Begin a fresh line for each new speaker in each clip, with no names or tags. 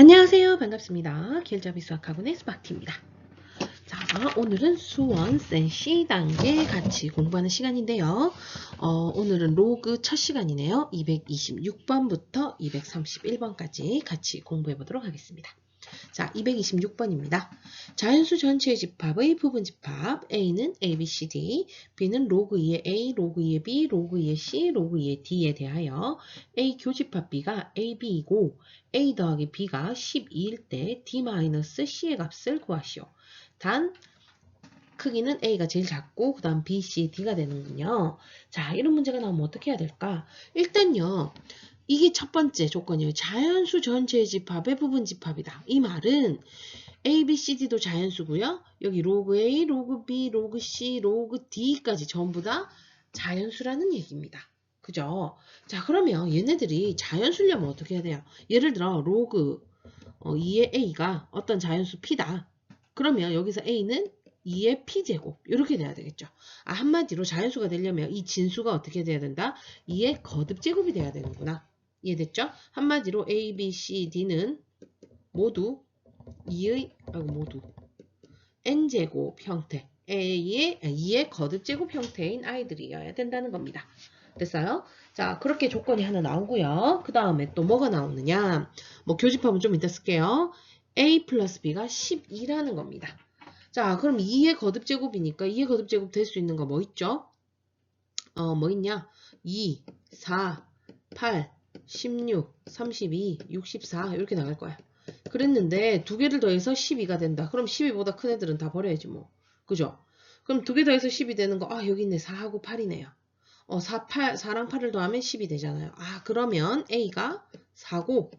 안녕하세요. 반갑습니다. 길잡이 수학학원의 스마트입니다. 자, 오늘은 수원 센시 단계 같이 공부하는 시간인데요. 어, 오늘은 로그 첫 시간이네요. 226번부터 231번까지 같이 공부해 보도록 하겠습니다. 자, 226번입니다. 자연수 전체의 집합의 부분 집합 A는 A, B, C, D, B는 로그 2의 A, 로그 2의 B, 로그 2의 C, 로그 2의 D에 대하여 A 교집합 B가 A, B이고 A 더하기 B가 12일 때 D-C의 값을 구하시오. 단 크기는 A가 제일 작고 그 다음 B, C, D가 되는군요. 자, 이런 문제가 나오면 어떻게 해야 될까? 일단요. 이게 첫 번째 조건이에요. 자연수 전체의 집합의 부분 집합이다. 이 말은 A, B, C, D도 자연수고요. 여기 로그 A, 로그 B, 로그 C, 로그 D까지 전부 다 자연수라는 얘기입니다. 그죠? 자 그러면 얘네들이 자연수려면 어떻게 해야 돼요? 예를 들어 로그 2의 A가 어떤 자연수 P다. 그러면 여기서 A는 2의 P제곱 이렇게 돼야 되겠죠. 아, 한마디로 자연수가 되려면 이 진수가 어떻게 돼야 된다? 2의 거듭제곱이 돼야 되는구나. 이해됐죠? 한마디로 A, B, C, D는 모두 2의 아이고 모두 n제곱 형태 A의 2의 거듭 제곱 형태인 아이들이어야 된다는 겁니다. 됐어요? 자 그렇게 조건이 하나 나오고요. 그 다음에 또 뭐가 나오느냐 뭐 교집합은 좀 이따 쓸게요. A 플러스 B가 12라는 겁니다. 자 그럼 2의 거듭 제곱이니까 2의 거듭 제곱 될 수 있는 거 뭐 있죠? 어 뭐 있냐 2, 4, 8, 16, 32, 64 이렇게 나갈 거야. 그랬는데 두 개를 더해서 12가 된다. 그럼 12보다 큰 애들은 다 버려야지 뭐. 그죠? 그럼 두 개 더해서 10이 되는 거, 아, 여기 있네. 4하고 8이네요. 어, 4, 8, 4랑 8을 더하면 10이 되잖아요. 아, 그러면 A가 4고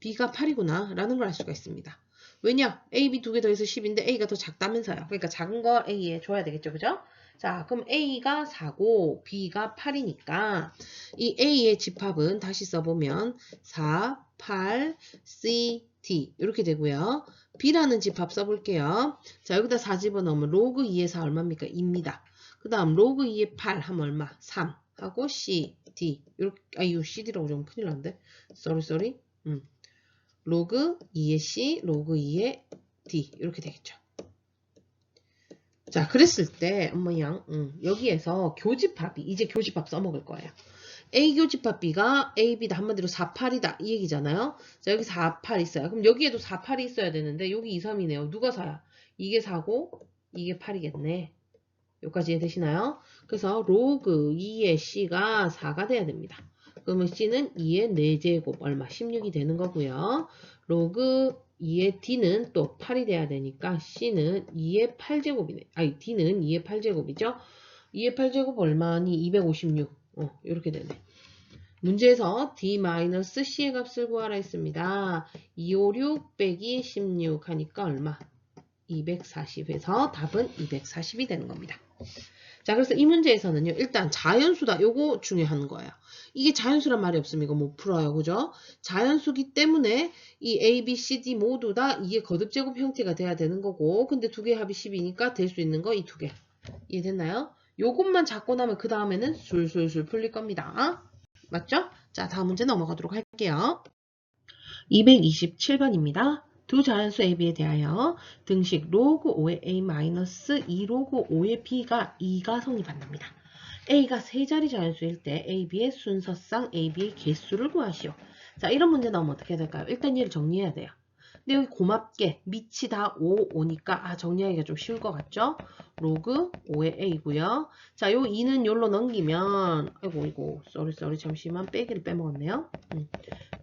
B가 8이구나. 라는 걸 알 수가 있습니다. 왜냐? A, B 두 개 더해서 10인데 A가 더 작다면서요. 그러니까 작은 거 A에 줘야 되겠죠. 그죠? 자, 그럼 A가 4고 B가 8이니까 이 A의 집합은 다시 써보면 4, 8, C, D 이렇게 되고요. B라는 집합 써볼게요. 자, 여기다 4 집어넣으면 로그 2의 4 얼마입니까? 2입니다. 그 다음 로그 2의 8 하면 얼마? 3 하고 C, D 이렇게 아유 CD라고 좀 큰일 난데 쏘리 쏘리 음. 로그 2의 C, 로그 2의 D 이렇게 되겠죠. 자, 그랬을 때, 엄마 양, 음, 여기에서 교집합이, 이제 교집합 써먹을 거예요. A 교집합 B가 A, B다. 한마디로 4, 8이다. 이 얘기잖아요. 자, 여기 4, 8 있어요. 그럼 여기에도 4, 8이 있어야 되는데, 여기 2, 3이네요. 누가 4야? 이게 4고, 이게 8이겠네. 여기까지 이해되시나요? 그래서 로그 2의 C가 4가 돼야 됩니다. 그러면 C는 2의 4제곱, 얼마? 16이 되는 거고요. 로그 2의 D는 또 8이 돼야 되니까 C는 2의 8제곱이네. 아니, D는 2의 8제곱이죠. 2의 8제곱 얼마니? 256. 어, 이렇게 되네. 문제에서 D-C의 값을 구하라 했습니다. 256 빼기 16 하니까 얼마? 240에서 답은 240이 되는 겁니다. 자, 그래서 이 문제에서는요, 일단 자연수다. 요거 중요한 거예요. 이게 자연수란 말이 없으면 이거 못 풀어요. 그죠? 자연수기 때문에 이 A, B, C, D 모두 다 이게 거듭제곱 형태가 돼야 되는 거고, 근데 두 개의 합이 10이니까 될 수 있는 거 이 두 개. 이해됐나요? 요것만 잡고 나면 그 다음에는 술술술 풀릴 겁니다. 맞죠? 자, 다음 문제 넘어가도록 할게요. 227번입니다. 두 자연수 AB에 대하여 등식 로그 5의 A 마이너스 2 로그 5의 B가 2가 성립한답니다. A가 세 자리 자연수일 때 AB의 순서상 AB의 개수를 구하시오. 자, 이런 문제 나오면 어떻게 해야 될까요? 일단 얘를 정리해야 돼요. 근데 여기 고맙게 밑이 다 5, 오니까 아 정리하기가 좀 쉬울 것 같죠? 로그 5의 A고요. 자, 요 2는 요로 넘기면 아이고 이거 쏘리 쏘리 잠시만 빼기를 빼먹었네요. 음.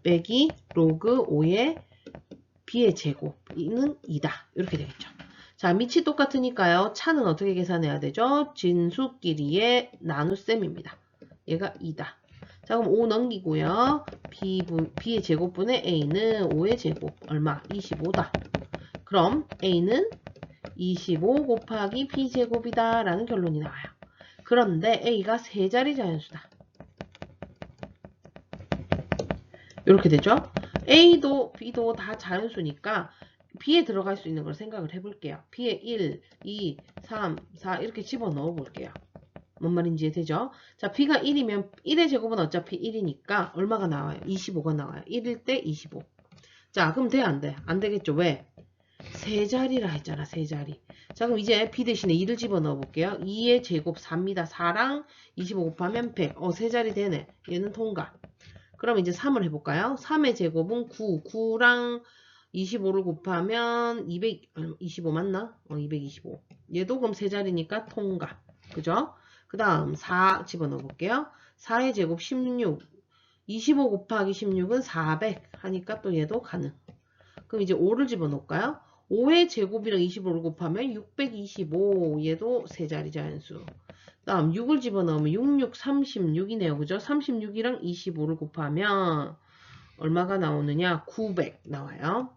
빼기 로그 5의 B의 제곱 이는 2다. 이렇게 되겠죠. 자, 밑이 똑같으니까요. 차는 어떻게 계산해야 되죠? 진수끼리의 나눗셈입니다. 얘가 2다. 자, 그럼 5 넘기고요. B, B의 제곱분의 A는 5의 제곱. 얼마? 25다. 그럼 A는 25 곱하기 B제곱이다. 라는 결론이 나와요. 그런데 A가 세 자리 자연수다. 이렇게 되죠? A도 B도 다 자연수니까 B에 들어갈 수 있는 걸 생각을 해볼게요. B에 1, 2, 3, 4 이렇게 집어넣어 볼게요. 뭔 말인지 되죠? 자, B가 1이면 1의 제곱은 어차피 1이니까 얼마가 나와요? 25가 나와요. 1일 때 25. 자, 그럼 돼, 안 돼? 안 되겠죠? 왜? 세 자리라 했잖아, 세 자리. 자, 그럼 이제 b 대신에 2를 집어넣어 볼게요. 2의 제곱 4입니다. 4랑 25 곱하면 100. 어, 세 자리 되네. 얘는 통과. 그럼 이제 3을 해볼까요? 3의 제곱은 9. 9랑 25를 곱하면 225 맞나? 어, 225. 얘도 그럼 세 자리니까 통과. 그죠? 그 다음 4 집어넣어 볼게요. 4의 제곱 16. 25 곱하기 16은 400 하니까 또 얘도 가능. 그럼 이제 5를 집어넣을까요? 5의 제곱이랑 25를 곱하면 625. 얘도 세 자리 자연수. 다음 6을 집어넣으면 66, 36이네요. 그죠? 36이랑 25를 곱하면 얼마가 나오느냐? 900 나와요.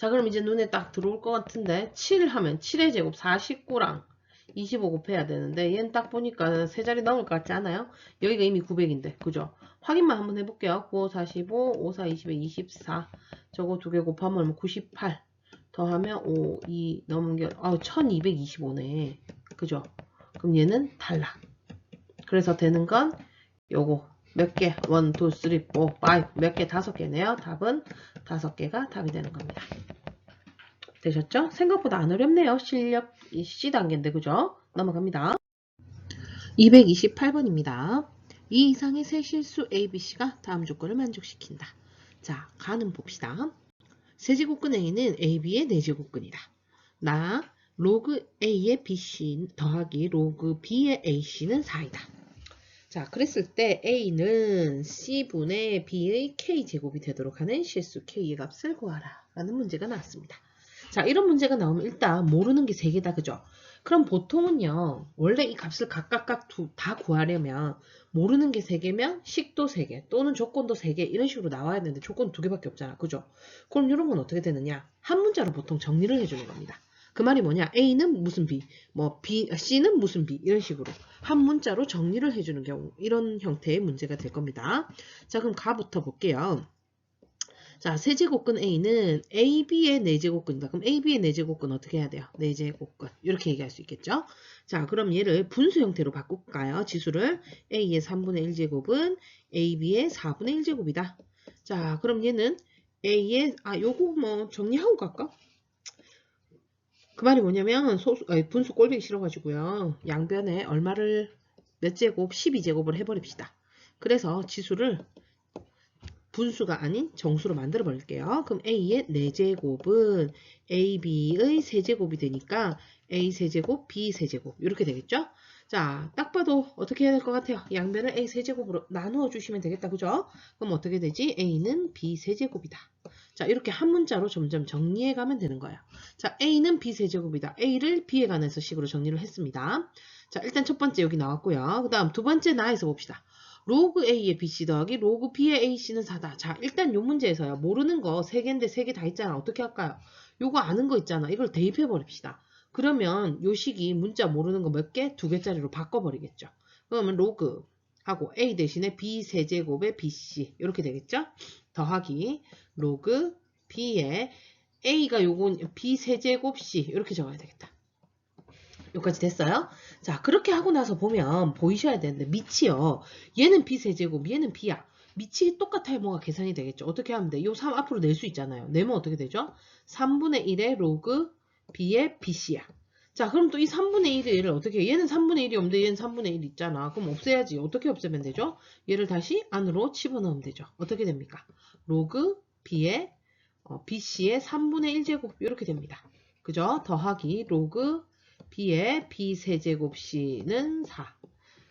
자, 그럼 이제 눈에 딱 들어올 것 같은데 7 하면 7의 제곱 49랑 25 곱해야 되는데 얘는 딱 보니까 세 자리 나올 것 같지 않아요? 여기가 이미 900인데 그죠? 확인만 한번 해볼게요. 9, 5, 45, 5, 4, 20에 24 저거 두 개 곱하면 98 더하면 5, 2 넘은 게 아, 1225네. 그죠? 그럼 얘는 탈락. 그래서 되는 건 요거 몇 개? 1, 2, 3, 4, 5 몇 개? 다섯 개네요. 답은 다섯 개가 답이 되는 겁니다. 되셨죠? 생각보다 안 어렵네요. 실력 C 단계인데 그죠? 넘어갑니다. 228번입니다. 이 이상의 세 실수 ABC가 다음 조건을 만족시킨다. 자, 가는 봅시다. 세제곱근 A는 AB의 네제곱근이다. 나 로그 A의 BC 더하기 로그 B의 AC는 4이다. 자, 그랬을 때 A는 C분의 B의 K제곱이 되도록 하는 실수 K의 값을 구하라. 라는 문제가 나왔습니다. 자, 이런 문제가 나오면 일단 모르는 게 3개다. 그죠? 그럼 보통은요, 원래 이 값을 각각각 두, 다 구하려면 모르는 게 3개면 식도 3개 또는 조건도 3개 이런 식으로 나와야 되는데 조건 2개밖에 없잖아. 그죠? 그럼 이런 건 어떻게 되느냐? 한 문자로 보통 정리를 해주는 겁니다. 그 말이 뭐냐? A는 무슨 B, 뭐 B, C는 무슨 B 이런 식으로 한 문자로 정리를 해주는 경우 이런 형태의 문제가 될 겁니다. 자, 그럼 가부터 볼게요. 자, 세제곱근 A는 AB의 네제곱근이다. 그럼 AB의 네제곱근 어떻게 해야 돼요? 네제곱근. 이렇게 얘기할 수 있겠죠? 자, 그럼 얘를 분수 형태로 바꿀까요? 지수를 A의 3분의 1제곱은 AB의 4분의 1제곱이다. 자, 그럼 얘는 A의, 아, 요거 뭐 정리하고 갈까? 그 말이 뭐냐면 소수, 아니, 분수 꼴보기 싫어가지고요. 양변에 얼마를 몇 제곱? 12제곱을 해버립시다. 그래서 지수를 분수가 아닌 정수로 만들어 버릴게요. 그럼 A의 4제곱은 AB의 세제곱이 되니까 A 세제곱, B 세제곱 이렇게 되겠죠? 자, 딱 봐도 어떻게 해야 될 것 같아요? 양변을 A 세제곱으로 나누어 주시면 되겠다. 그죠? 그럼 어떻게 되지? A는 B 세제곱이다. 자, 이렇게 한 문자로 점점 정리해 가면 되는 거예요. 자, A는 B 세제곱이다. A를 B에 관해서 식으로 정리를 했습니다. 자, 일단 첫 번째 여기 나왔고요. 그 다음 두 번째 나에서 봅시다. 로그 A의 BC 더하기 로그 B의 AC는 4다. 자, 일단 요 문제에서요. 모르는 거 3개인데 3개 다 있잖아. 어떻게 할까요? 요거 아는 거 있잖아. 이걸 대입해 버립시다. 그러면 요 식이 문자 모르는 거 몇 개? 두 개짜리로 바꿔버리겠죠. 그러면 로그 하고 A 대신에 B 세제곱의 BC 이렇게 되겠죠? 더하기 로그 B의 A가 요건 B 세제곱 C 이렇게 적어야 되겠다. 여기까지 됐어요? 자, 그렇게 하고 나서 보면 보이셔야 되는데 밑이요. 얘는 B 세제곱, 얘는 B야. 밑이 똑같아야 뭐가 계산이 되겠죠. 어떻게 하면 돼? 요 3 앞으로 낼 수 있잖아요. 내면 어떻게 되죠? 3분의 1의 로그 B의 BC야. 자, 그럼 또 이 3분의 1을 어떻게 해? 얘는 3분의 1이 없는데 얘는 3분의 1 있잖아. 그럼 없애야지. 어떻게 없애면 되죠? 얘를 다시 안으로 집어넣으면 되죠. 어떻게 됩니까? 로그 B의 어, BC의 3분의 1제곱 이렇게 됩니다. 그죠? 더하기 로그 B의 B 세제곱 C는 4.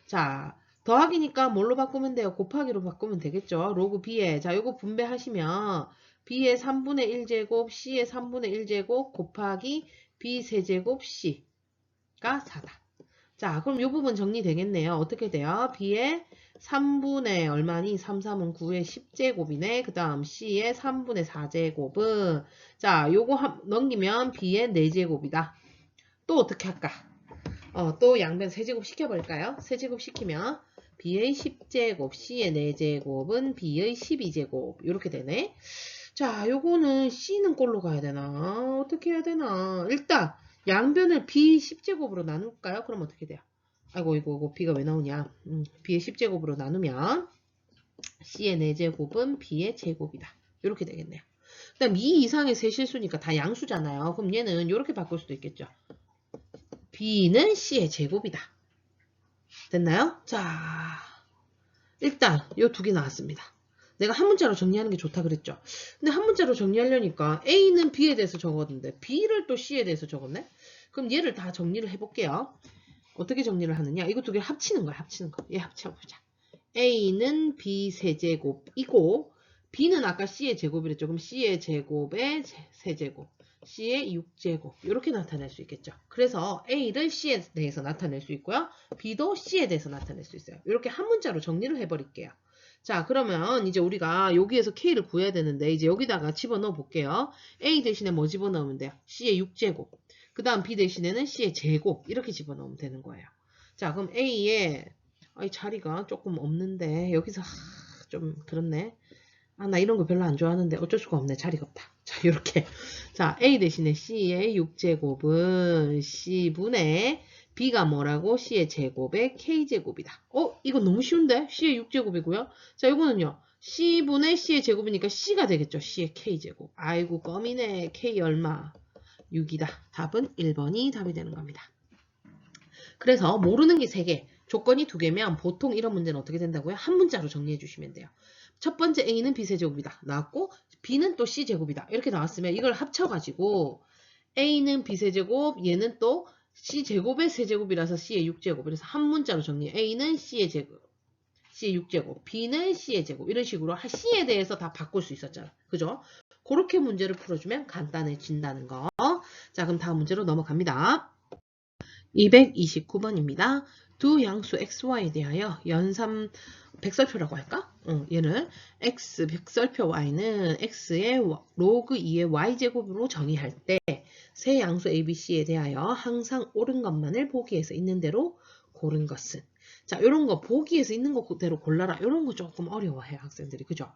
자, 더하기니까 뭘로 바꾸면 돼요? 곱하기로 바꾸면 되겠죠? 로그 B에. 자, 요거 분배하시면 B의 3분의 1제곱, C의 3분의 1제곱 곱하기 B 세제곱 C가 4다. 자, 그럼 요 부분 정리되겠네요. 어떻게 돼요? B의 3분의 얼마니? 3, 3은 9의 10제곱이네. 그 다음 C의 3분의 4제곱은 자, 요거 한, 넘기면 B의 4제곱이다. 또 어떻게 할까? 어, 또 양변 세제곱 시켜버릴까요? 세제곱 시키면 B의 10제곱, C의 4제곱은 B의 12제곱 이렇게 되네. 자, 요거는 C는 꼴로 가야 되나? 어떻게 해야 되나? 일단 양변을 B 10제곱으로 나눌까요? 그럼 어떻게 돼요? 아이고 이거 이거 B가 왜 나오냐? 음, B의 10제곱으로 나누면 C의 4제곱은 B의 제곱이다. 이렇게 되겠네요. 그 다음 2 이상의 세 실수니까 다 양수잖아요. 그럼 얘는 이렇게 바꿀 수도 있겠죠. b는 c의 제곱이다. 됐나요? 자, 일단 이두개 나왔습니다. 내가 한 문자로 정리하는 게 좋다 그랬죠. 근데 한 문자로 정리하려니까 A는 B에 대해서 적었는데 B를 또 C에 대해서 적었네. 그럼 얘를 다 정리를 해볼게요. 어떻게 정리를 하느냐? 이거 두 개 합치는 거야. 합치는 거. 얘 합쳐보자. A는 B 세제곱이고 B는 아까 C의 제곱이랬죠. 그럼 C의 제곱의 세제곱. C의 6제곱 이렇게 나타낼 수 있겠죠. 그래서 A를 C에 대해서 나타낼 수 있고요. B도 C에 대해서 나타낼 수 있어요. 이렇게 한 문자로 정리를 해버릴게요. 자 그러면 이제 우리가 여기에서 K를 구해야 되는데 이제 여기다가 집어넣어 볼게요. A 대신에 뭐 집어넣으면 돼요? C의 6제곱. 그 다음 B 대신에는 C의 제곱 이렇게 집어넣으면 되는 거예요. 자 그럼 A의 자리가 조금 없는데 여기서 하, 좀 그렇네. 아, 나 이런 거 별로 안 좋아하는데 어쩔 수가 없네. 자리가 없다. 자, 이렇게. 자, A 대신에 C의 6제곱은 C분의 B가 뭐라고? C의 제곱의 K제곱이다. 어? 이거 너무 쉬운데? C의 6제곱이고요. 자, 이거는요. C분의 C의 제곱이니까 C가 되겠죠. C의 K제곱. 아이고, 껌이네. K 얼마? 6이다. 답은 1번이 답이 되는 겁니다. 그래서 모르는 게 3개, 조건이 2개면 보통 이런 문제는 어떻게 된다고요? 한 문자로 정리해 주시면 돼요. 첫 번째 A는 B세제곱이다. 나왔고 B는 또 C제곱이다. 이렇게 나왔으면 이걸 합쳐가지고 A는 B세제곱, 얘는 또 C제곱의 세제곱이라서 C의 6제곱. 그래서 한 문자로 정리해. A는 C의 제곱, C의 6제곱, B는 C의 제곱. 이런 식으로 C에 대해서 다 바꿀 수 있었잖아. 그죠? 그렇게 문제를 풀어주면 간단해진다는 거. 자, 그럼 다음 문제로 넘어갑니다. 229번입니다. 두 양수 xy에 대하여 연산 백설표라고 할까? 어, 얘를 x 백설표 y는 x의 로그 2의 y제곱으로 정의할 때 세 양수 abc에 대하여 항상 옳은 것만을 보기에서 있는 대로 고른 것은 자, 이런 거 보기에서 있는 거 그대로 골라라. 이런 거 조금 어려워해요, 학생들이. 그죠?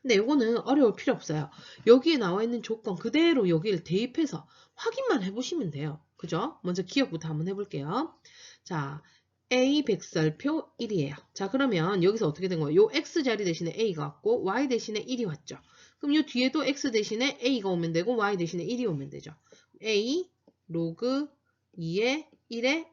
근데 이거는 어려울 필요 없어요. 여기에 나와 있는 조건 그대로 여기를 대입해서 확인만 해보시면 돼요. 그죠? 먼저 기억부터 한번 해볼게요. 자, A 백설표 1이에요. 자, 그러면 여기서 어떻게 된 거예요? 요 X 자리 대신에 A가 왔고, Y 대신에 1이 왔죠. 그럼 요 뒤에도 X 대신에 A가 오면 되고, Y 대신에 1이 오면 되죠. A 로그 2의 1의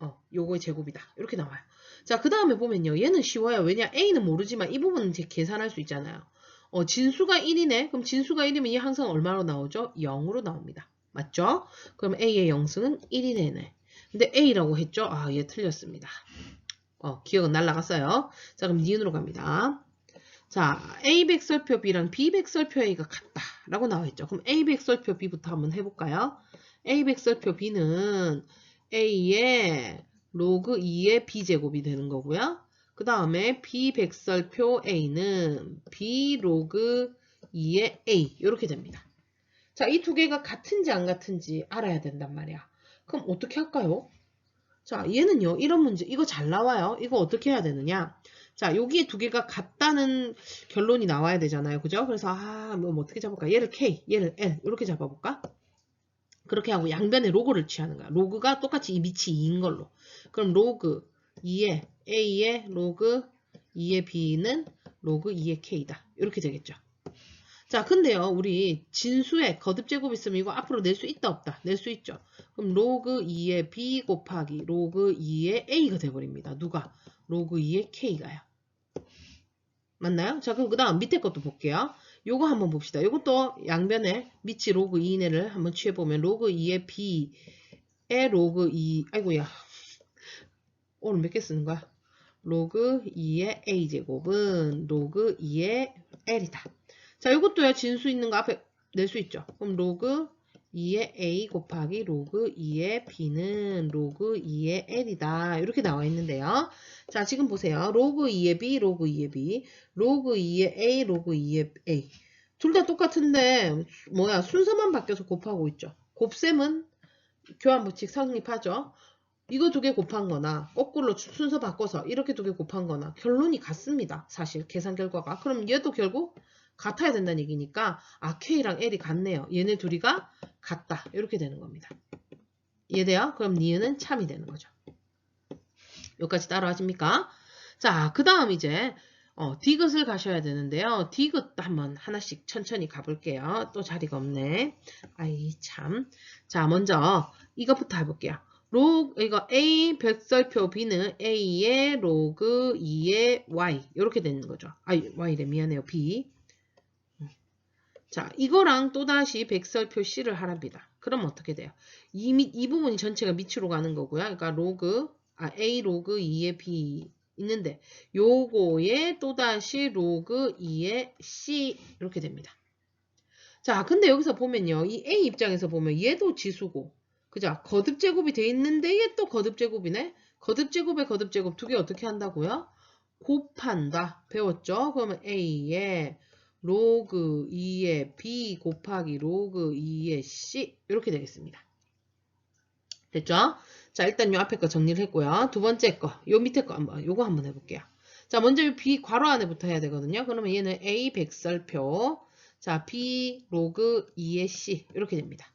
어, 요거의 제곱이다. 이렇게 나와요. 자, 그 다음에 보면요. 얘는 쉬워요. 왜냐? A는 모르지만 이 부분은 제 계산할 수 있잖아요. 어, 진수가 1이네. 그럼 진수가 1이면 이 항상 얼마로 나오죠? 0으로 나옵니다. 맞죠? 그럼 A의 영수는 1이 되네. 근데 A라고 했죠? 아, 얘 틀렸습니다. 어, 기억은 날라갔어요. 자, 그럼 니은으로 갑니다. 자, A 백설표 B랑 B 백설표 A가 같다. 라고 나와 있죠. 그럼 A 백설표 B부터 한번 해볼까요? A 백설표 B는 A의 로그 2의 B제곱이 되는 거고요. 그 다음에 B 백설표 A는 B 로그 2의 A. 이렇게 됩니다. 자, 이 두 개가 같은지 안 같은지 알아야 된단 말이야. 그럼 어떻게 할까요? 자, 얘는요, 이런 문제, 이거 잘 나와요. 이거 어떻게 해야 되느냐? 자, 여기에 두 개가 같다는 결론이 나와야 되잖아요. 그죠? 그래서, 아, 뭐, 어떻게 잡을까? 얘를 K, 얘를 L, 이렇게 잡아볼까? 그렇게 하고 양변에 로그를 취하는 거야. 로그가 똑같이 이 밑이 2인 걸로. 그럼 로그 2의 A의 로그 2의 B는 로그 2의 K다. 이렇게 되겠죠. 자, 근데요, 우리 진수에 거듭 제곱 있으면 이거 앞으로 낼 수 있다, 없다? 낼 수 있죠. 그럼 로그 2의 B 곱하기 로그 2의 A가 돼버립니다. 누가? 로그 2의 K가요. 맞나요? 자, 그럼 그 다음 밑에 것도 볼게요. 요거 한번 봅시다. 요것도 양변에 밑이 로그 2네를 한번 취해보면 로그 2의 B의 로그 2, 아이고야. 오늘 몇 개 쓰는 거야? 로그 2의 A제곱은 로그 2의 L이다. 자, 이것도요, 진수 있는 거 앞에 낼 수 있죠. 그럼 로그 2의 A 곱하기 로그 2의 B는 로그 2의 L이다. 이렇게 나와 있는데요. 자, 지금 보세요. 로그 2의 B, 로그 2의 B, 로그 2의 A, 로그 2의 A. 둘 다 똑같은데, 뭐야, 순서만 바뀌어서 곱하고 있죠. 곱셈은 교환 법칙 성립하죠. 이거 두 개 곱한 거나, 거꾸로 순서 바꿔서 이렇게 두 개 곱한 거나, 결론이 같습니다. 사실, 계산 결과가. 그럼 얘도 결국 같아야 된다는 얘기니까 아 K랑 L이 같네요. 얘네 둘이가 같다. 이렇게 되는 겁니다. 이해돼요? 그럼 니은은 참이 되는 거죠. 여기까지 따라하십니까? 자, 그 다음 이제 어, 디귿을 가셔야 되는데요. 디귿 한번 하나씩 천천히 가볼게요. 또 자리가 없네. 아이, 참. 자, 먼저 이것부터 해볼게요. 로그, 이거 A 백설표 B는 A의 로그 2의 Y. 이렇게 되는 거죠. 아, Y래. 미안해요. B. 자, 이거랑 또다시 백설표 C를 하랍니다. 그럼 어떻게 돼요? 이, 밑, 이 부분이 전체가 밑으로 가는 거고요. 그러니까 로그, 아, A 로그 2의 B 있는데, 요거에 또다시 로그 2의 C 이렇게 됩니다. 자, 근데 여기서 보면요. 이 A 입장에서 보면 얘도 지수고, 그죠? 거듭 제곱이 돼 있는데 얘 또 거듭 제곱이네? 거듭 제곱에 거듭 제곱 두 개 어떻게 한다고요? 곱한다. 배웠죠? 그러면 A에 로그 2의 B 곱하기 로그 2의 C 이렇게 되겠습니다. 됐죠? 자, 일단 요 앞에 거 정리를 했고요. 두 번째 거, 요 밑에 거 한번, 요거 한번 해볼게요. 자, 먼저 이 B 괄호 안에부터 해야 되거든요. 그러면 얘는 A 백설표, 자, B 로그 2의 C 이렇게 됩니다.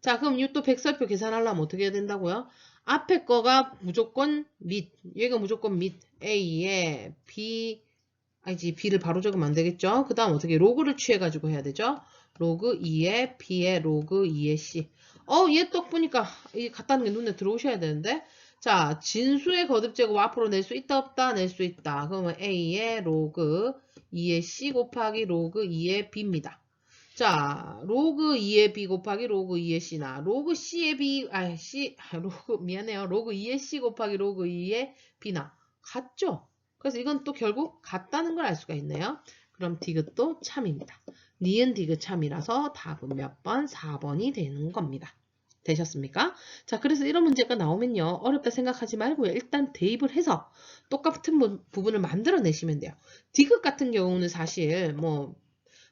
자, 그럼 이 또 백설표 계산하려면 어떻게 해야 된다고요? 앞에 거가 무조건 밑, 얘가 무조건 밑 A에 B, 아니지, B를 바로 적으면 안 되겠죠? 그 다음 어떻게 로그를 취해 가지고 해야 되죠? 로그 2에 B에 로그 2에 C. 어, 얘 떡 보니까 이게 같다는 게 눈에 들어오셔야 되는데. 자, 진수의 거듭 제곱 앞으로 낼 수 있다 없다 낼 수 있다. 그러면 A의 로그 2의 C 곱하기 로그 2의 B입니다. 자, 로그 2의 B 곱하기 로그 2의 C나 로그 C의 B, 아, C, 아, 로그, 미안해요. 로그 2의 C 곱하기 로그 2의 B나 같죠? 그래서 이건 또 결국 같다는 걸 알 수가 있네요. 그럼 디귿도 참입니다. 니은 디귿 참이라서 답은 몇 번? 4번이 되는 겁니다. 되셨습니까? 자, 그래서 이런 문제가 나오면요. 어렵다 생각하지 말고요. 일단 대입을 해서 똑같은 부- 부분을 만들어내시면 돼요. 디귿 같은 경우는 사실 뭐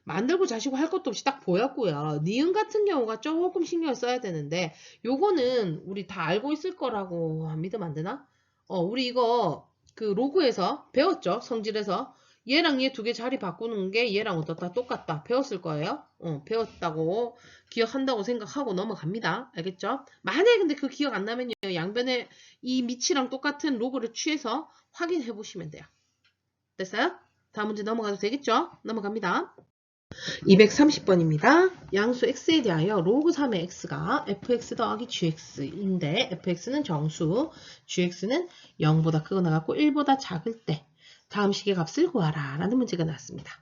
만들고 자시고 할 것도 없이 딱 보였고요. 니은 같은 경우가 조금 신경을 써야 되는데 요거는 우리 다 알고 있을 거라고 믿으면 안 되나? 어, 우리 이거 그 로그에서 배웠죠? 성질에서 얘랑 얘 두 개 자리 바꾸는 게 얘랑 어떻다 똑같다 배웠을 거예요. 어, 배웠다고 기억한다고 생각하고 넘어갑니다. 알겠죠? 만약에 근데 그 기억 안 나면요. 양변에 이 밑이랑 똑같은 로그를 취해서 확인해 보시면 돼요. 됐어요? 다음 문제 넘어가도 되겠죠? 넘어갑니다. 230번입니다. 양수 x에 대하여 로그 3의 x가 fx 더하기 gx인데 fx는 정수, gx는 0보다 크거나 같고 1보다 작을 때 다음 식의 값을 구하라 라는 문제가 나왔습니다.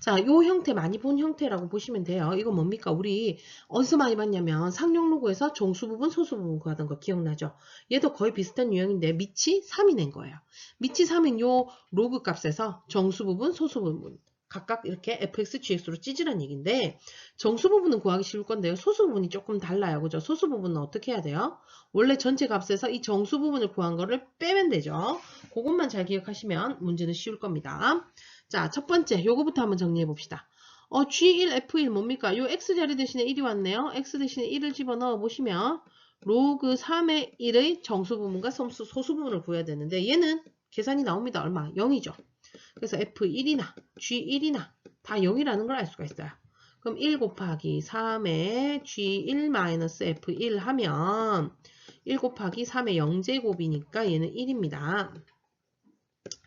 자, 요 형태 많이 본 형태라고 보시면 돼요. 이거 뭡니까? 우리 어디서 많이 봤냐면 상용 로그에서 정수 부분, 소수 부분 구하던 거 기억나죠? 얘도 거의 비슷한 유형인데 밑이 3이 낸 거예요. 밑이 3인 요 로그 값에서 정수 부분, 소수 부분 각각 이렇게 fx, gx로 찌질한 얘기인데 정수 부분은 구하기 쉬울 건데요. 소수 부분이 조금 달라요. 그죠? 소수 부분은 어떻게 해야 돼요? 원래 전체 값에서 이 정수 부분을 구한 거를 빼면 되죠. 그것만 잘 기억하시면 문제는 쉬울 겁니다. 자, 첫 번째 요거부터 한번 정리해 봅시다. 어, G1, F1 뭡니까? 요 X자리 대신에 1이 왔네요. X 대신에 1을 집어넣어 보시면 로그 3의 1의 정수 부분과 소수 부분을 구해야 되는데 얘는 계산이 나옵니다. 얼마? 0이죠. 그래서 F1이나 G1이나 다 0이라는 걸 알 수가 있어요. 그럼 1 곱하기 3의 G1-F1 하면 1 곱하기 3의 0제곱이니까 얘는 1입니다.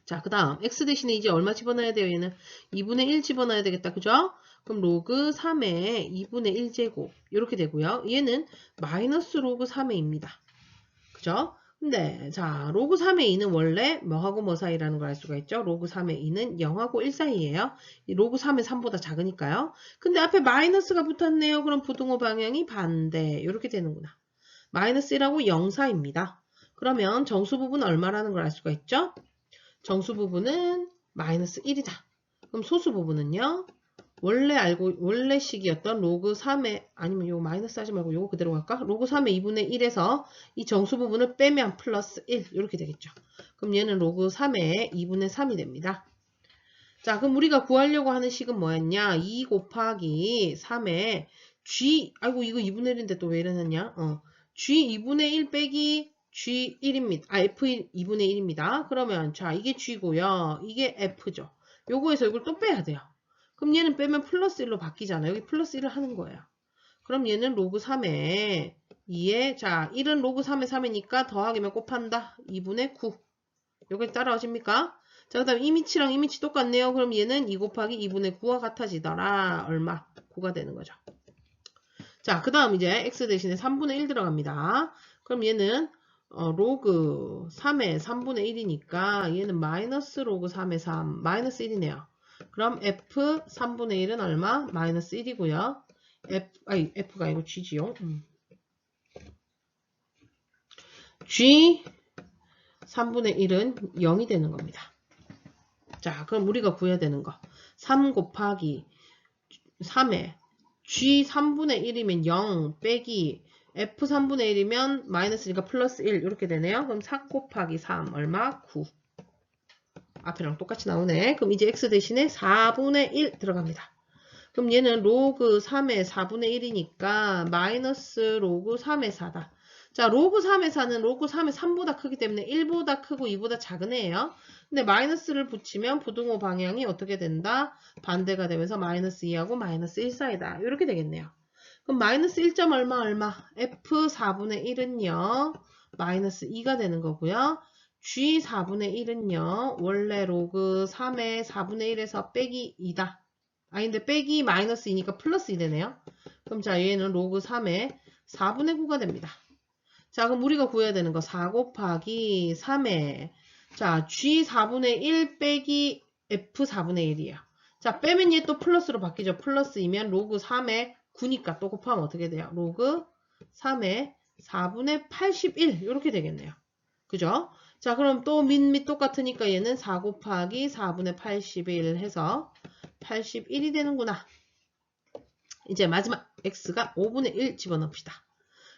자, 그 다음 x 대신에 이제 얼마 집어넣어야 돼요? 얘는 2분의 1 집어넣어야 되겠다. 그죠? 그럼 로그 3의 2분의 1제곱 이렇게 되고요. 얘는 마이너스 로그 3의 2입니다. 그죠? 근데 자 로그 3의 2는 원래 뭐하고 뭐 사이라는 걸 알 수가 있죠. 로그 3의 2는 0하고 1 사이예요. 이 로그 3의 3보다 작으니까요. 근데 앞에 마이너스가 붙었네요. 그럼 부등호 방향이 반대 이렇게 되는구나. 마이너스 1하고 0 사이입니다. 그러면 정수 부분 얼마라는 걸 알 수가 있죠. 정수 부분은 마이너스 1이다. 그럼 소수 부분은요. 원래 알고 원래 식이었던 로그 3의 아니면 요거 마이너스 하지 말고 요거 그대로 갈까? 로그 3의 2분의 1에서 이 정수 부분을 빼면 플러스 1 이렇게 되겠죠. 그럼 얘는 로그 3의 2분의 3이 됩니다. 자, 그럼 우리가 구하려고 하는 식은 뭐였냐? 2 곱하기 3의 g 아이고 이거 2분의 1인데 또 왜 이러느냐? 어, g 2분의 1 빼기 g 1입니다. 아, f 2분의 1입니다. 그러면 자, 이게 g고요. 이게 f죠. 요거에서 이걸 또 빼야 돼요. 그럼 얘는 빼면 플러스 1로 바뀌잖아요. 여기 플러스 1을 하는 거예요. 그럼 얘는 로그 3에 2에 자 1은 로그 3에 3이니까 더하기면 곱한다. 2분의 9. 여기 따라오십니까? 자, 그 다음에 이미치랑 이미치 똑같네요. 그럼 얘는 2 곱하기 2분의 9와 같아지더라. 얼마? 9가 되는 거죠. 자, 그 다음 이제 x 대신에 3분의 1 들어갑니다. 그럼 얘는 어, 로그 3의 3분의 1이니까 얘는 마이너스 로그 3의 3, 마이너스 1이네요. 그럼 f 3분의 1은 얼마? 마이너스 1이고요. f, 아니, f가 아니고 g지요. 음. g 3분의 1은 0이 되는 겁니다. 자, 그럼 우리가 구해야 되는 거. 3 곱하기 3에 g 3분의 1이면 0 빼기 f 3분의 1이면 마이너스니까 플러스 1 이렇게 되네요. 그럼 4 곱하기 3 얼마? 9. 앞이랑 똑같이 나오네. 그럼 이제 x 대신에 4분의 1 들어갑니다. 그럼 얘는 로그 3의 4분의 1이니까 마이너스 로그 3의 4다. 자, 로그 3의 4는 로그 3의 3보다 크기 때문에 1보다 크고 2보다 작은 애예요. 근데 마이너스를 붙이면 부등호 방향이 어떻게 된다? 반대가 되면서 마이너스 2하고 마이너스 1 사이다. 이렇게 되겠네요. 그럼 마이너스 1점 얼마 얼마? f 4분의 1은요. 마이너스 2가 되는 거고요. G 4분의 1은요. 원래 로그 3의 4분의 1에서 빼기 2다. 아닌데 빼기 마이너스 2니까 플러스 2 되네요. 그럼 자 얘는 로그 3의 4분의 9가 됩니다. 자 그럼 우리가 구해야 되는 거 4 곱하기 3의 자 g 4분의 1 빼기 f 4분의 1이에요. 자 빼면 얘 또 플러스로 바뀌죠. 플러스이면 로그 3의 9니까 또 곱하면 어떻게 돼요? 로그 3의 4분의 81 이렇게 되겠네요. 그죠? 자 그럼 또 민밑 똑같으니까 얘는 4 곱하기 4분의 81 해서 81이 되는구나. 이제 마지막 x가 5분의 1 집어넣읍시다.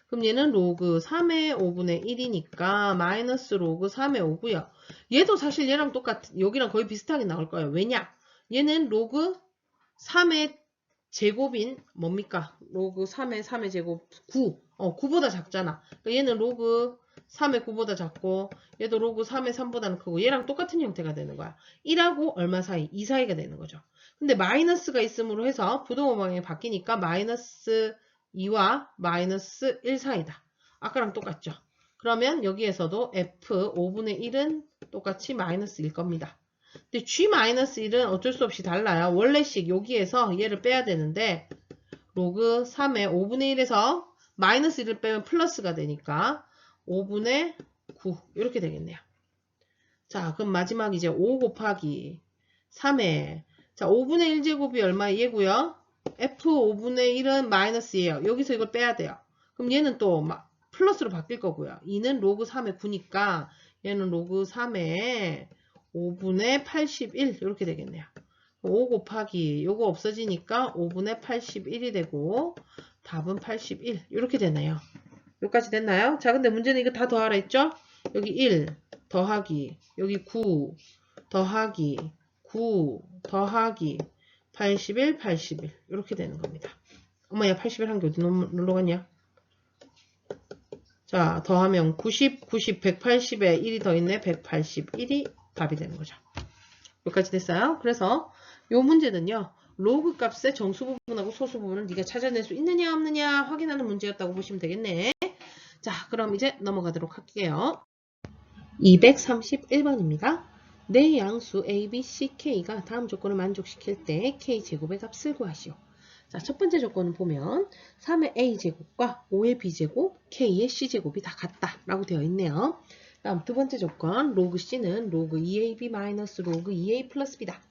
그럼 얘는 로그 3의 5분의 1이니까 마이너스 로그 3의 5고요. 얘도 사실 얘랑 똑같, 여기랑 거의 비슷하게 나올 거예요. 왜냐? 얘는 로그 3의 제곱인 뭡니까? 로그 3의 3의 제곱 9. 어, 9보다 작잖아. 그러니까 얘는 로그 3의 9보다 작고 얘도 로그 3의 3보다는 크고 얘랑 똑같은 형태가 되는 거야. 1하고 얼마 사이? 2 사이가 되는 거죠. 근데 마이너스가 있음으로 해서 부동호 방향이 바뀌니까 마이너스 2와 마이너스 1 사이다. 아까랑 똑같죠. 그러면 여기에서도 f 5분의 1은 똑같이 마이너스 1 겁니다. 근데 g-1은 어쩔 수 없이 달라요. 원래식 여기에서 얘를 빼야 되는데 로그 3의 5분의 1에서 마이너스 1을 빼면 플러스가 되니까 5분의 9 이렇게 되겠네요. 자 그럼 마지막 이제 5 곱하기 3에 자 5분의 1제곱이 얼마 얘고요. f 5분의 1은 마이너스예요. 여기서 이걸 빼야 돼요. 그럼 얘는 또 플러스로 바뀔 거고요. 2는 로그 3의 9니까 얘는 로그 3의 5분의 81 이렇게 되겠네요. 5 곱하기 요거 없어지니까 5분의 81이 되고 답은 81 이렇게 되네요. 여기까지 됐나요? 자 근데 문제는 이거 다 더하라 했죠? 여기 1 더하기 여기 9 더하기 9 더하기 81 81 이렇게 되는 겁니다. 엄마야 81 한 개 어디 놀러 갔냐? 자 더하면 90 90 180에 1이 더 있네 181이 답이 되는 거죠. 여기까지 됐어요. 그래서 이 문제는요. 로그 값의 정수 부분하고 소수 부분을 네가 찾아낼 수 있느냐 없느냐 확인하는 문제였다고 보시면 되겠네. 자 그럼 이제 넘어가도록 할게요. 231번입니다. 내 양수 a, b, c, k가 다음 조건을 만족시킬 때 k제곱의 값을 구하시오. 자, 첫 번째 조건을 보면 3의 a제곱과 5의 b제곱, k의 c제곱이 다 같다 라고 되어 있네요. 다음 두 번째 조건 로그 C는 로그 2AB 마이너스 로그 2A 플러스 B다.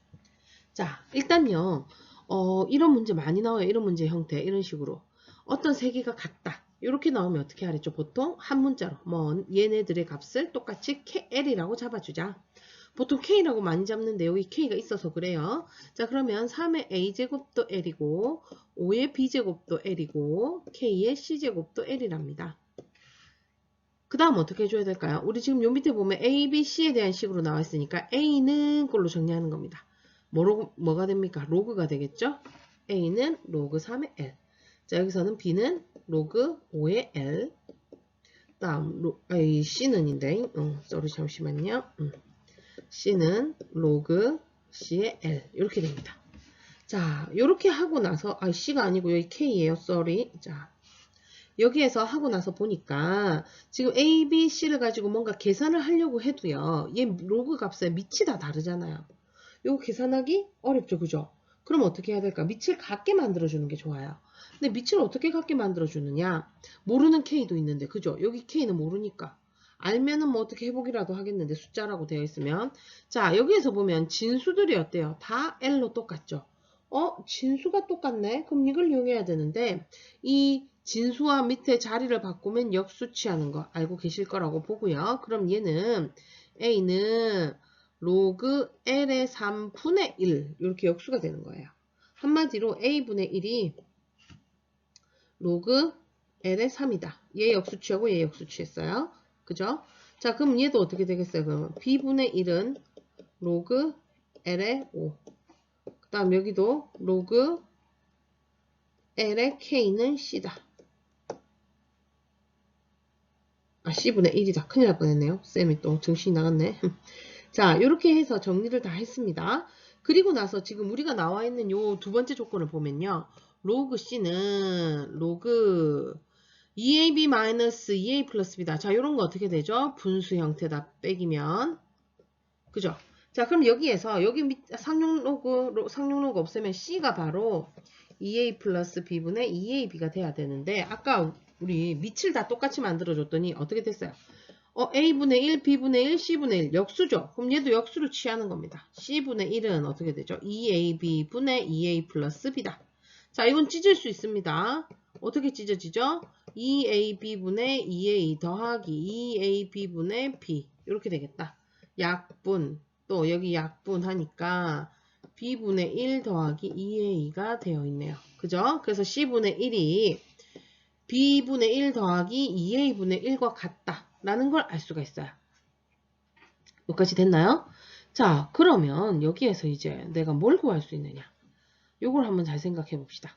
자 일단요 어, 이런 문제 많이 나와요. 이런 문제 형태 이런 식으로 어떤 세 개가 같다. 이렇게 나오면 어떻게 하랬죠? 보통 한 문자로 뭐 얘네들의 값을 똑같이 L이라고 잡아주자. 보통 K라고 많이 잡는데 여기 K가 있어서 그래요. 자 그러면 3의 A제곱도 L이고 5의 B제곱도 L이고 K의 C제곱도 L이랍니다. 그 다음 어떻게 해줘야 될까요? 우리 지금 요 밑에 보면 A, B, C에 대한 식으로 나와 있으니까 A는 걸로 정리하는 겁니다. 뭐로, 뭐가 됩니까? 로그가 되겠죠? A는 로그 3의 L. 자, 여기서는 B는 로그 5의 L. 다음, 로, 아이, C는인데, 어, 쏘리 잠시만요. 음. C는 로그 C의 L. 이렇게 됩니다. 자, 이렇게 하고 나서, 아, C가 아니고 여기 K예요. 쏘리. 자, 여기에서 하고 나서 보니까 지금 A, B, C를 가지고 뭔가 계산을 하려고 해도요. 얘 로그 값에 밑이 다 다르잖아요. 이거 계산하기 어렵죠. 그죠? 그럼 어떻게 해야 될까? 밑을 같게 만들어주는 게 좋아요. 근데 밑을 어떻게 같게 만들어주느냐? 모르는 K도 있는데, 그죠? 여기 K는 모르니까. 알면은 뭐 어떻게 해보기라도 하겠는데, 숫자라고 되어 있으면. 자, 여기에서 보면 진수들이 어때요? 다 L로 똑같죠? 어? 진수가 똑같네? 그럼 이걸 이용해야 되는데, 이 진수와 밑에 자리를 바꾸면 역수치하는 거 알고 계실 거라고 보고요. 그럼 얘는 A는 로그 L의 3분의 1 이렇게 역수가 되는 거예요. 한마디로 A분의 1이 로그 L의 3이다. 얘 역수치하고 얘 역수치했어요. 그죠? 자 그럼 얘도 어떻게 되겠어요? 그러면 B분의 1은 로그 L의 5. 그 다음 여기도 로그 L의 K는 C다. 아, C분의 1이다. 큰일 날 뻔했네요. 쌤이 또 정신이 나갔네. 자, 이렇게 해서 정리를 다 했습니다. 그리고 나서 지금 우리가 나와 있는 요 두 번째 조건을 보면요. 로그 C는 로그 2ab 마이너스 2a 플러스 b다. 자, 이런 거 어떻게 되죠? 분수 형태다. 빼기면. 그죠? 자, 그럼 여기에서 여기 밑, 상용 로그, 로- 상용 로그 없으면 C가 바로 2a 플러스 b분의 2ab가 돼야 되는데 아까 우리 밑을 다 똑같이 만들어줬더니 어떻게 됐어요? 어, a분의 1, b분의 1, c분의 1 역수죠. 그럼 얘도 역수로 취하는 겁니다. c분의 1은 어떻게 되죠? 2ab분의 2a 플러스 b다. 자, 이건 찢을 수 있습니다. 어떻게 찢어지죠? 2ab분의 2a 더하기 2ab분의 b 이렇게 되겠다. 약분 또 여기 약분 하니까 b분의 1 더하기 2a가 되어 있네요. 그죠? 그래서 c분의 1이 b분의 1 더하기 2a분의 1과 같다. 라는 걸 알 수가 있어요. 여기까지 됐나요? 자, 그러면 여기에서 이제 내가 뭘 구할 수 있느냐? 요걸 한번 잘 생각해 봅시다.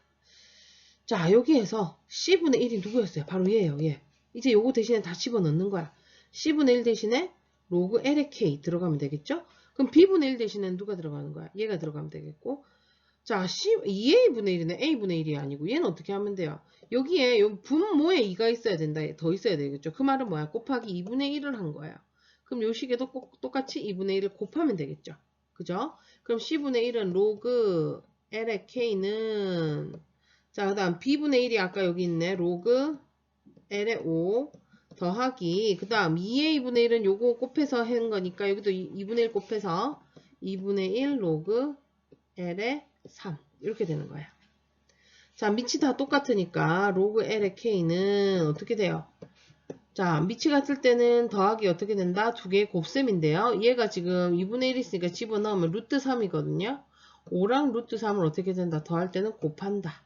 자, 여기에서 c분의 1이 누구였어요? 바로 얘예요, 얘. 이제 요거 대신에 다 집어 넣는 거야. c분의 1 대신에 로그 L의 K 들어가면 되겠죠? 그럼 b분의 1 대신에 누가 들어가는 거야? 얘가 들어가면 되겠고. 자, C, 2a분의 1이네 a분의 1이 아니고 얘는 어떻게 하면 돼요? 여기에 요 분모에 2가 있어야 된다. 더 있어야 되겠죠. 그 말은 뭐야? 곱하기 2분의 1을 한 거예요. 그럼 요 식에도 꼭 똑같이 2분의 1을 곱하면 되겠죠. 그죠? 그럼 C분의 1은 로그 L의 K는 자, 그 다음 B분의 1이 아까 여기 있네. 로그 L의 5 더하기 그 다음 2A분의 1은 요거 곱해서 한 거니까 여기도 2분의 1 곱해서 2분의 1 로그 L의 3 이렇게 되는 거예요. 자, 밑이 다 똑같으니까 로그 L의 K는 어떻게 돼요? 자, 밑이 같을 때는 더하기 어떻게 된다? 두 개의 곱셈인데요. 얘가 지금 2분의 1 있으니까 집어넣으면 루트 3이거든요. 5랑 루트 3을 어떻게 된다? 더할 때는 곱한다.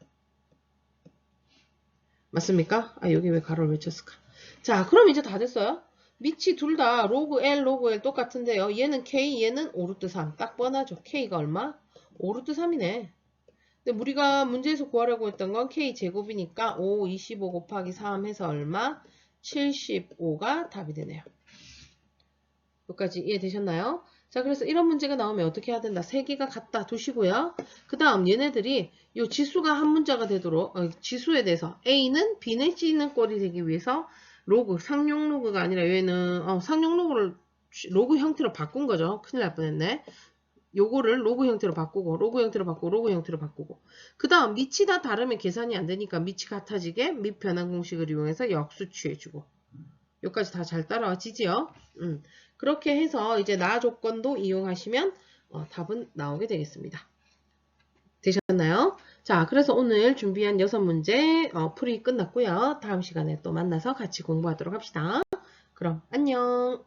맞습니까? 아, 여기 왜 가로를 외쳤을까? 자, 그럼 이제 다 됐어요. 밑이 둘 다 로그 L, 로그 L 똑같은데요. 얘는 K, 얘는 5루트 3. 딱 뻔하죠. K가 얼마? 5루트 3이네. 근데 우리가 문제에서 구하려고 했던 건 K 제곱이니까 5, 25 곱하기 3 해서 얼마? 75가 답이 되네요. 여기까지 이해되셨나요? 자, 그래서 이런 문제가 나오면 어떻게 해야 된다? 세 개가 같다 두시고요. 그 다음 얘네들이 이 지수가 한 문자가 되도록 어, 지수에 대해서 A는 B는 C는 꼴이 되기 위해서 로그, 상용 로그가 아니라 얘는 어, 상용 로그를 로그 형태로 바꾼 거죠. 큰일 날 뻔했네. 요거를 로그 형태로 바꾸고 로그 형태로 바꾸고 로그 형태로 바꾸고 그 다음 밑이 다 다르면 계산이 안 되니까 밑이 같아지게 밑 변환 공식을 이용해서 역수 취해주고 여기까지 다 잘 따라와지지요 음. 그렇게 해서 이제 나 조건도 이용하시면 어, 답은 나오게 되겠습니다. 되셨나요? 자 그래서 오늘 준비한 여섯 문제 어, 풀이 끝났고요. 다음 시간에 또 만나서 같이 공부하도록 합시다. 그럼 안녕